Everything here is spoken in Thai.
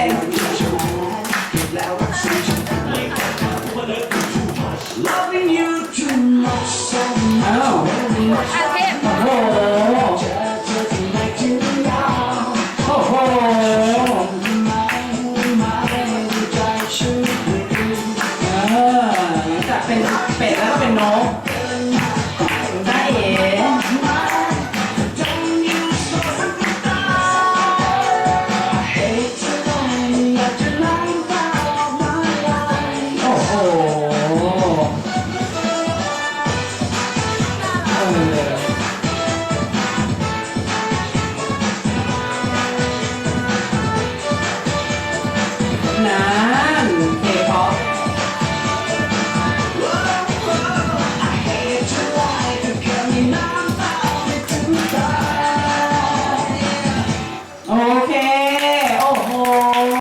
เโอ้โหโอ้โหจะเป็นเป็ดแล้วก็เป็นน้อง nah.